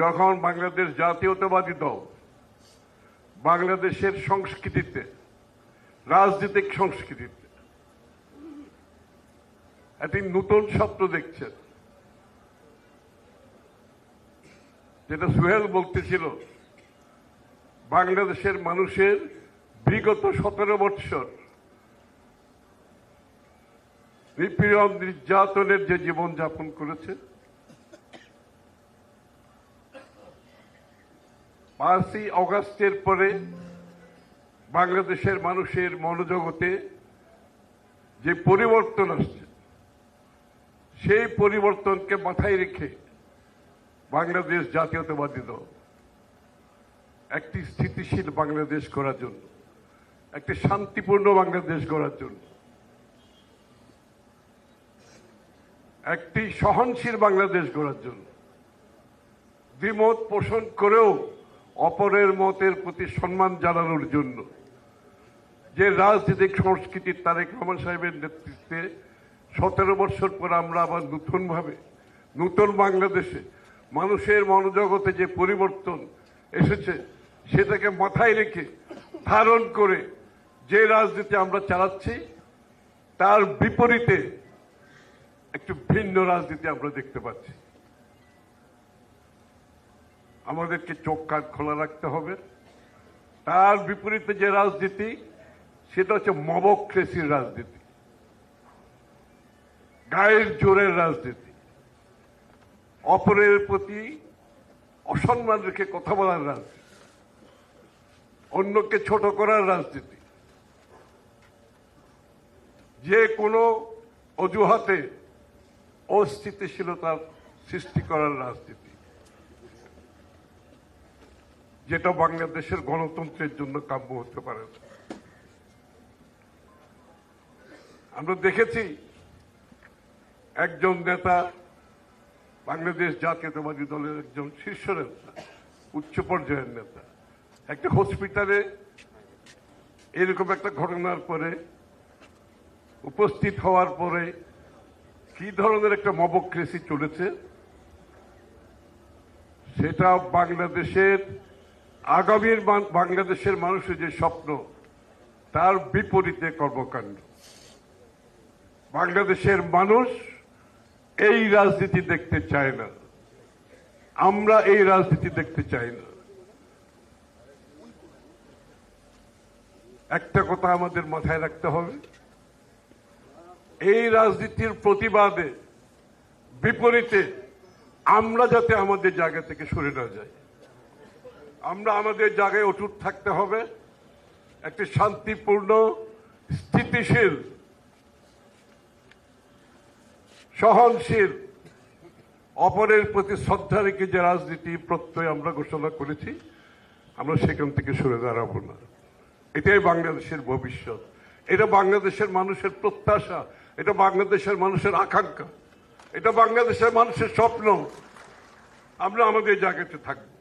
যখন বাংলাদেশ জাতীয়তাবাদী দল বাংলাদেশের সংস্কৃতিতে, রাজনৈতিক সংস্কৃতিতে একটি নতুন স্বপ্ন দেখছেন, যেটা সুহেল বলতেছিল, বাংলাদেশের মানুষের বিগত সতেরো বৎসর নিপীড়ন নির্যাতনের যে জীবন যাপন করেছে পাঁচই অগাস্টের পরে বাংলাদেশের মানুষের মনোজগতে যে পরিবর্তন আসছে, সেই পরিবর্তনকে মাথায় রেখে বাংলাদেশ জাতীয়তাবাদী দল একটি স্থিতিশীল বাংলাদেশ করার জন্য, একটি শান্তিপূর্ণ বাংলাদেশ গড়ার জন্য, একটি সহনশীল বাংলাদেশ গড়ার জন্য, দ্বিমত পোষণ করেও অপরের মতের প্রতি সম্মান জানানোর জন্য। যে রাজনৈতিক সংস্কৃতি তারেক রহমান সাহেবের নেতৃত্বে সতেরো বছর পর আমরা আবার নতুনভাবে, নতুন বাংলাদেশে মানুষের মনোজগতে যে পরিবর্তন এসেছে, সেটাকে মাথায় রেখে ধারণ করে যে রাজনীতি আমরা চালাচ্ছি, তার বিপরীতে একটু ভিন্ন রাজনীতি আমরা দেখতে পাচ্ছি। আমাদেরকে চোখ কান খোলা রাখতে হবে। তার বিপরীতে যে রাজনীতি, সেটা হচ্ছে মবক্রেসির রাজনীতি। গায়ের জোরের রাজনীতি। অপরের প্রতি অসম্মান রেখে কথা বলার রাজনীতি। অন্যকে ছোট করার রাজনীতি। যে কোনো অজুহাতে অস্থিতিশীলতার সৃষ্টি করার রাজনীতি। যেটা বাংলাদেশের গণতন্ত্রের জন্য কাম্য হতে পারে না। আমরা দেখেছি একজন নেতা, বাংলাদেশ জাতীয়তাবাদী দলের একজন শীর্ষ নেতা, উচ্চ পর্যায়ের নেতা। একটা হসপিটালে এরকম একটা ঘটনার পরে, উপস্থিত হওয়ার পরে কি ধরনের একটা মবক্রেসি চলেছে, সেটা বাংলাদেশের আগামীর বাংলাদেশের মানুষের যে স্বপ্ন, তার বিপরীতে কর্মকাণ্ড। বাংলাদেশের মানুষ এই রাজনীতি দেখতে চায় না। আমরা এই রাজনীতি দেখতে চাই না। একটা কথা আমাদের মাথায় রাখতে হবে, এই রাজনীতির প্রতিবাদে, বিপরীতে আমরা যাতে আমাদের জায়গা থেকে সরে না যাই। আমরা আমাদের জায়গায় অটুট থাকতে হবে। একটি শান্তিপূর্ণ, স্থিতিশীল, সহনশীল, অপরের প্রতি শ্রদ্ধা রেখে যে রাজনীতি প্রত্যয় আমরা ঘোষণা করেছি, আমরা সেখান থেকে সরে দাঁড়াবো না। এটাই বাংলাদেশের ভবিষ্যৎ। এটা বাংলাদেশের মানুষের প্রত্যাশা, এটা বাংলাদেশের মানুষের আকাঙ্ক্ষা, এটা বাংলাদেশের মানুষের স্বপ্ন। আমরা আমাদের জায়গাতে থাকব।